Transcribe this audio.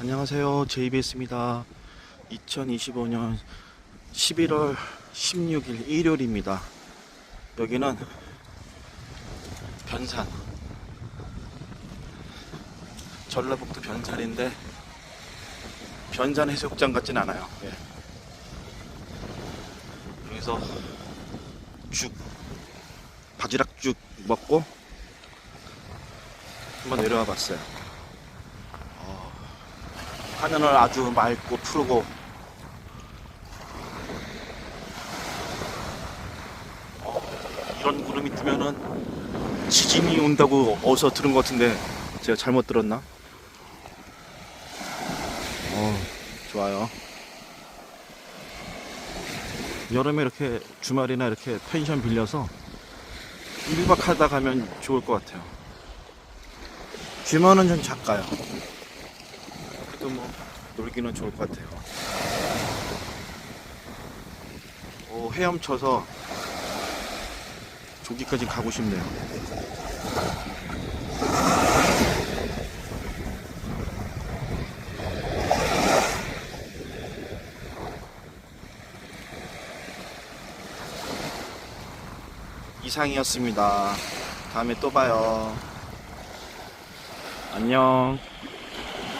안녕하세요. JBS입니다. 2025년 11월 16일 일요일입니다. 여기는 변산. 전라북도 변산인데 변산 해수욕장 같진 않아요. 예. 여기서 죽, 바지락죽 먹고 한번 내려와 봤어요. 하늘은 아주 맑고 푸르고 어, 이런 구름이 뜨면은 지진이 온다고 어디서 들은 것 같은데 제가 잘못 들었나? 어, 좋아요. 여름에 이렇게 주말이나 이렇게 펜션 빌려서 1박 하다 가면 좋을 것 같아요. 규모는 좀 작아요. 그래도 뭐 놀기는 좋을 것 같아요. 오, 헤엄쳐서 조기까지 가고 싶네요. 이상이었습니다. 다음에 또 봐요. 안녕.